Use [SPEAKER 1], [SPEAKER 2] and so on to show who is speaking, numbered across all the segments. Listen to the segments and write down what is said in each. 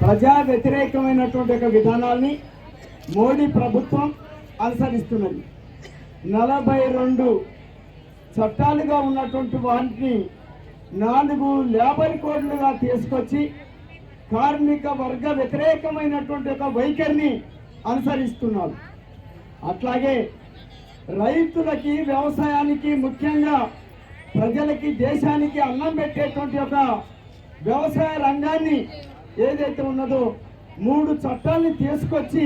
[SPEAKER 1] ప్రజా వ్యతిరేకమైనటువంటి ఒక విధానాల్ని మోడీ ప్రభుత్వం అనుసరిస్తున్నది. నలభై రెండు చట్టాలుగా ఉన్నటువంటి వాటిని నాలుగు లేబర్ కోడ్లుగా తీసుకొచ్చి కార్మిక వర్గ వ్యతిరేకమైనటువంటి ఒక వైఖరిని అనుసరిస్తున్నారు. అట్లాగే రైతులకి వ్యవసాయానికి ముఖ్యంగా ప్రజలకి దేశానికి అన్నం పెట్టేటువంటి ఒక వ్యవసాయ రంగాన్ని ఏదైతే ఉన్నదో మూడు చట్టాలని తీసుకొచ్చి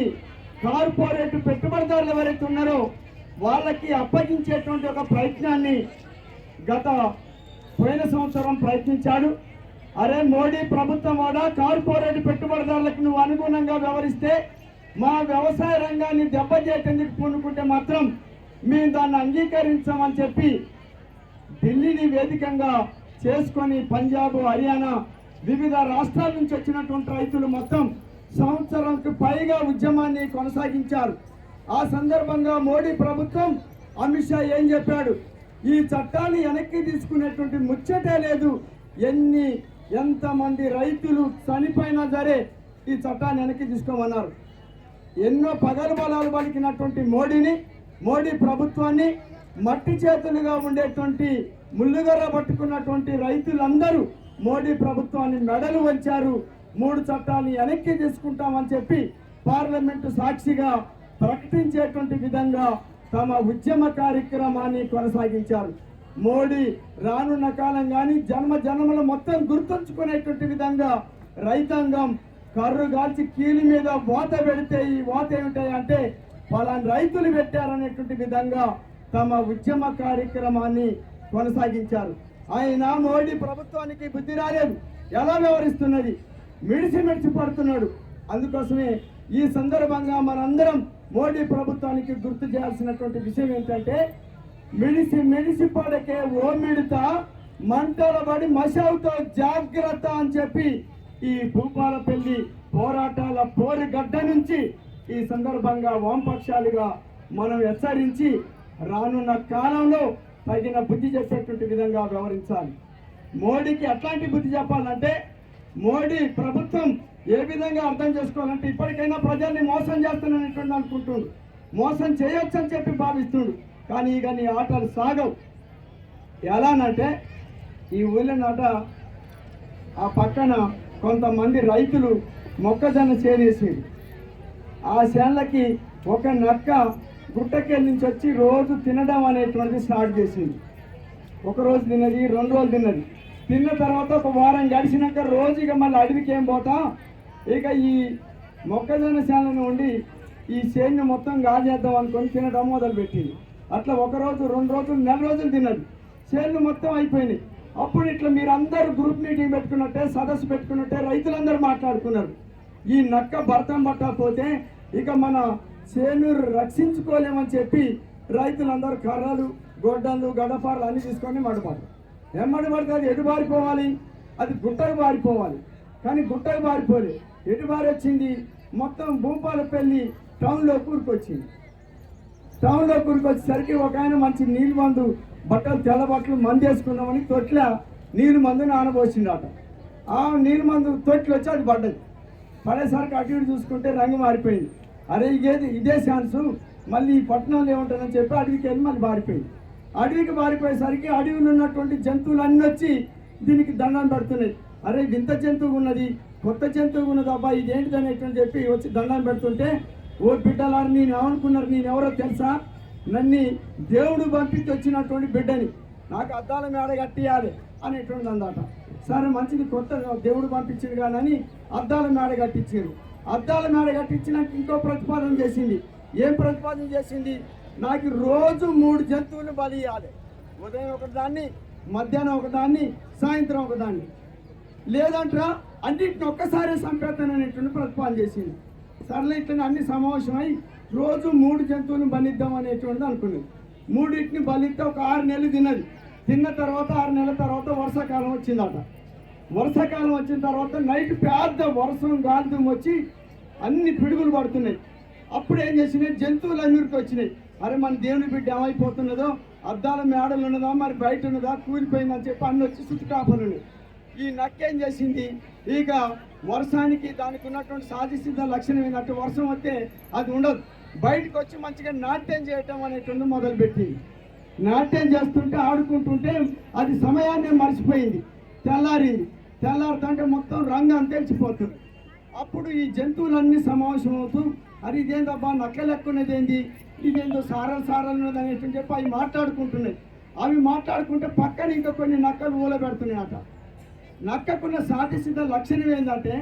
[SPEAKER 1] కార్పొరేట్ పెట్టుబడిదారులు ఎవరైతే ఉన్నారో వాళ్ళకి అప్పగించేటువంటి ఒక ప్రయత్నాన్ని గత పోయిన సంవత్సరం ప్రయత్నించాడు. అరే మోడీ ప్రభుత్వం కూడా కార్పొరేట్ పెట్టుబడిదారులకు నువ్వు అనుగుణంగా వ్యవహరిస్తే మా వ్యవసాయ రంగాన్ని దెబ్బతీయటందుకు పూనుకుంటే మాత్రం మేము దాన్ని అంగీకరించామని చెప్పి ఢిల్లీని వేదికంగా చేసుకొని పంజాబ్ హర్యానా వివిధ రాష్ట్రాల నుంచి వచ్చినటువంటి రైతులు మొత్తం సంవత్సరంకి పైగా ఉద్యమాన్ని కొనసాగించారు. ఆ సందర్భంగా మోడీ ప్రభుత్వం అమిత్ షా ఏం చెప్పాడు? ఈ చట్టాన్ని వెనక్కి తీసుకునేటువంటి ముచ్చటే లేదు. ఎన్ని ఎంతమంది రైతులు చనిపోయినా సరే ఈ చట్టాన్ని వెనక్కి తీసుకోమన్నారు. ఎన్నో పగలు బలాలు పలికినటువంటి మోడీని మోడీ ప్రభుత్వాన్ని మట్టి చేతులుగా ఉండేటువంటి ముళ్ళుగర్ర పట్టుకున్నటువంటి రైతులందరూ మోడీ ప్రభుత్వాన్ని మెడలు వంచారు. మూడు చట్టాన్ని వెనక్కి తీసుకుంటామని చెప్పి పార్లమెంటు సాక్షిగా ప్రకటించేటువంటి విధంగా తమ ఉద్యమ కార్యక్రమాన్ని కొనసాగించారు. మోడీ రానున్న కాలం కానీ జన్మ జన్మల మొత్తం గుర్తుంచుకునేటువంటి విధంగా రైతాంగం కర్రు గాల్చి కీలి మీద వాత పెడితే ఈ వాత ఏమిటాయి అంటే పలాని రైతులు పెట్టారనేటువంటి విధంగా తమ ఉద్యమ కార్యక్రమాన్ని కొనసాగించారు. ఆయన మోడీ ప్రభుత్వానికి బుద్ధి రాలేదు. ఎలా వ్యవహరిస్తున్నది? మిడిసి మిడిసి పడుతున్నాడు. అందుకోసమే ఈ సందర్భంగా మనందరం మోడీ ప్రభుత్వానికి గుర్తు చేయాల్సినటువంటి విషయం ఏంటంటే మిడిసి మిడిసి పడకే ఓ మిడత మంటల పడి మషావుతో జాగ్రత్త అని చెప్పి ఈ భూపాలపల్లి పోరాటాల పోరిగడ్డ నుంచి ఈ సందర్భంగా వామపక్షాలుగా మనం హెచ్చరించి రానున్న కాలంలో తగిన బుద్ధి చెప్పేటువంటి విధంగా వ్యవహరించాలి. మోడీకి అట్లాంటి బుద్ధి చెప్పాలంటే మోడీ ప్రభుత్వం ఏ విధంగా అర్థం చేసుకోవాలంటే ఇప్పటికైనా ప్రజల్ని మోసం చేస్తున్నానటువంటి అనుకుంటుండు. మోసం చేయొచ్చు అని చెప్పి భావిస్తుండు. కానీ ఇక నీ ఆటలు సాగవు. ఎలానంటే ఈ ఊళ్ళనాట ఆ పక్కన కొంతమంది రైతులు మొక్కజొన్న చేనేసి ఆ చేన్లకి ఒక నక్క గుట్టకెళ్ళి నుంచి వచ్చి రోజు తినడం అనేటువంటిది స్టార్ట్ చేసింది. ఒకరోజు తిన్నది రెండు రోజులు తిన్నది. తిన్న తర్వాత ఒక వారం గడిచినాక రోజు ఇక మళ్ళీ అడవికి ఏం పోతాం? ఇక ఈ మొక్కజొన్న శాలను ఉండి ఈ సేన్య మొత్తం గాజేద్దాం అనుకొని తినడం మొదలుపెట్టింది. అట్లా ఒక రోజు రెండు రోజులు నెల రోజులు తిన్నది. చేనులు మొత్తం అయిపోయినాయి. అప్పుడు ఇట్లా మీరు అందరూ గ్రూప్ మీటింగ్ పెట్టుకున్నట్టే సదస్సు పెట్టుకున్నట్టే రైతులందరూ మాట్లాడుకున్నారు. ఈ నక్క భర్తం పట్టకపోతే ఇక మన చేనూరు రక్షించుకోలేమని చెప్పి రైతులందరూ కర్రలు గొడ్డలు గడపారలు అన్ని తీసుకొని మడపడతారు ఎమ్మడి పడితే అది ఎటు బారిపోవాలి అది గుట్టకు బారిపోవాలి కానీ గుట్టకు బారిపోలే ఎటు బారి వచ్చింది మొత్తం భూపాలపల్లి టౌన్లో కూరుకొచ్చింది. టౌన్లో కూరుకొచ్చేసరికి ఒక ఆయన మంచి నీళ్ళు మందు బట్టలు తెల్ల బట్టలు మందు వేసుకుందామని తొట్ల నీళ్ళు మందు నానబోసిండట. ఆ నీళ్ళు మందు తొట్లు వచ్చి అది పడ్డది. పడేసరికి అటు ఇటు చూసుకుంటే రంగు మారిపోయింది. అరే ఇదేది? ఇదే ఛాన్సు. మళ్ళీ ఈ పట్టణంలో ఏముంటుందని చెప్పి అడవికి వెళ్ళి మళ్ళీ బారిపోయింది అడవికి బారిపోయేసరికి అడవిలో ఉన్నటువంటి జంతువులు అన్నీ వచ్చి దీనికి దండం పెడుతున్నాయి. అరే వింత జంతువు ఉన్నది. కొత్త జంతువు ఉన్నది. అబ్బా ఇదేంటిది అనేటువంటి చెప్పి వచ్చి దండం పెడుతుంటే ఓ బిడ్డలారు నేను ఏమనుకున్నారు నేను ఎవరో తెలుసా? నన్ను దేవుడు పంపించి వచ్చినటువంటి బిడ్డని. నాకు అద్దాల మేడ కట్టియాలి అనేటువంటి అందట సరే మంచిది కొత్త దేవుడు పంపించింది కానీ అద్దాల మేడ కట్టించారు. అద్దాల మేడ కట్టించినాక ఇంకో ప్రతిపాదన చేసింది. ఏం ప్రతిపాదన చేసింది? నాకు రోజు మూడు జంతువులు బలి ఇవ్వాలి ఉదయం ఒకదాన్ని మధ్యాహ్నం ఒకదాన్ని సాయంత్రం ఒకదాన్ని. లేదంటరా అన్నింటిని ఒక్కసారి సంపేతాననేటువంటి ప్రతిపాదన చేసింది. సర్లే ఇట్లా అన్ని సమావేశమై రోజు మూడు జంతువులను బలిద్దాం అనేటువంటిది అనుకున్నది మూడింటిని బలిస్తే ఒక ఆరు నెలలు తిన్నది. తిన్న తర్వాత ఆరు నెలల తర్వాత వర్షాకాలం వచ్చిందట. వర్షాకాలం వచ్చిన తర్వాత నైట్ పెద్ద వర్షం గాంధం వచ్చి అన్ని పిడుగులు పడుతున్నాయి. అప్పుడు ఏం చేసినాయి? జంతువులు అన్నిటికి వచ్చినాయి. అరే మన దేవుని బిడ్డ ఏమైపోతున్నదో అద్దాల మేడలు ఉన్నదా మరి బయట ఉన్నదా కూలిపోయిందని చెప్పి అన్ని వచ్చి చుట్టుకాపలు ఈ ఈ నక్కేం చేసింది? ఇక వర్షానికి దానికి ఉన్నటువంటి సాధిసిద్ధ లక్షణం ఏంటంటే వర్షం వస్తే అది ఉండదు. బయటకు వచ్చి మంచిగా నాట్యం చేయటం అనేటువంటి మొదలుపెట్టింది. నాట్యం చేస్తుంటే ఆడుకుంటుంటే అది సమయాన్ని మర్చిపోయింది. తెల్లారి తెల్లారుతుంటే మొత్తం రంగు తెలిసిపోతుంది. అప్పుడు ఈ జంతువులన్నీ సమావేశం అవుతూ అది ఇదేందబ్బా నక్క ఇదేందో సారలు సారలు అనేసి చెప్పి అవి మాట్లాడుకుంటున్నాయి. అవి మాట్లాడుకుంటే పక్కన ఇంకా కొన్ని నక్కలు ఊల పెడుతున్నాయట నక్కకున్న సాధిసిద్ధ లక్షణం ఏంటంటే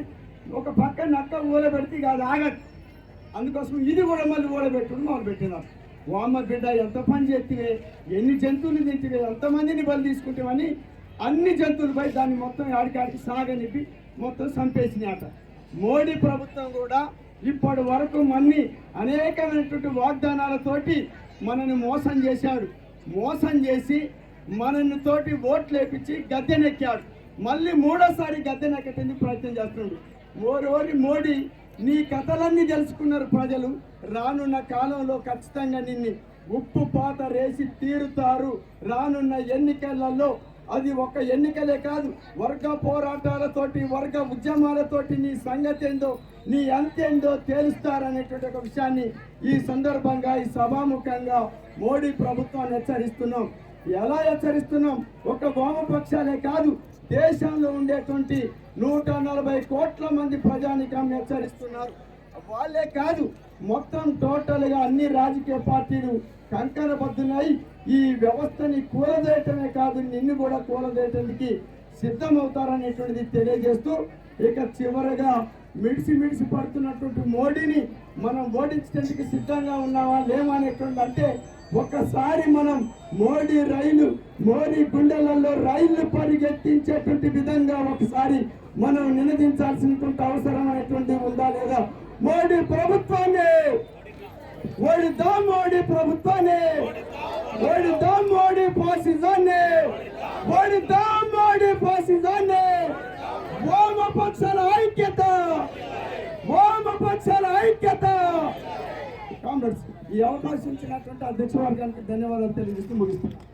[SPEAKER 1] ఒక పక్క నక్క ఊల పెడితే అది ఆగదు. అందుకోసం ఇది కూడా మళ్ళీ ఊడబెట్టుడు మొదలు పెట్టినారు వామ్మ బిడ్డ ఎంత పని చేతివే? ఎన్ని జంతువులు తింటివే? ఎంతమందిని బలి తీసుకుంటామని అన్ని జంతువులపై దాన్ని మొత్తం ఆడికాడికి సాగనిపి మొత్తం చంపేసినాయట. మోడీ ప్రభుత్వం కూడా ఇప్పటి వరకు మన్ని అనేకమైనటువంటి వాగ్దానాలతోటి మనని మోసం చేశాడు. మోసం చేసి మనల్ని తోటి ఓట్లు వేపించి గద్దెనెక్కాడు. మళ్ళీ మూడోసారి గద్దెనెక్కటానికి ప్రయత్నం చేస్తున్నాడు. ఓరోరి మోడీ నీ కథలన్నీ తెలుసుకున్నారు ప్రజలు. రానున్న కాలంలో ఖచ్చితంగా నిన్ను ఉప్పు పాత రేసి తీరుతారు. రానున్న ఎన్నికలలో అది ఒక ఎన్నికలే కాదు. వర్గ పోరాటాలతోటి వర్గ ఉద్యమాలతోటి నీ సంగతి ఏందో నీ అంతేందో తేలుస్తారనేటువంటి ఒక విషయాన్ని ఈ సందర్భంగా ఈ సభాముఖంగా మోడీ ప్రభుత్వాన్ని హెచ్చరిస్తున్నాం. ఎలా హెచ్చరిస్తున్నాం? ఒక వామపక్షాలే కాదు దేశంలో ఉండేటువంటి నూట నలభై కోట్ల మంది ప్రజానికాన్ని హెచ్చరిస్తున్నారు. వాళ్ళే కాదు మొత్తం టోటల్గా అన్ని రాజకీయ పార్టీలు కంకణబద్దున్నాయి ఈ వ్యవస్థని కూలదేయటమే కాదు నిన్ను కూడా కూలదేయటానికి సిద్ధమవుతారనేటువంటిది తెలియజేస్తూ ఇక చివరగా మిడిసి మిడిసి పడుతున్నటువంటి మోడీని మనం ఓడించడానికి సిద్ధంగా ఉన్నావా లేవా అనేటువంటి అంటే ఒక్కసారి మనం మోడీ రైలు మోడీ గుండెలలో రైళ్ళు పరిగెత్తించేటువంటి విధంగా ఒకసారి మనం నినదించాల్సినటువంటి అవసరం అనేటువంటి ఉందా లేదా? మోడీ ప్రభుత్వం ఓడిద్దాం మోడీ ప్రభుత్వాన్ని. ఓడిద్దాం మోడీ ఫాసిజాన్ని ఓడిద్దాం మోడీ ఫాసిజాన్ని వామపక్షాల ఐక్యత. వామపక్షాల ఐక్యత. కామ్రేడ్స్ ఈ అవకాశం ఇచ్చినటువంటి అధ్యక్ష వర్గానికి ధన్యవాదాలు తెలియజేస్తూ ముగిస్తున్నాను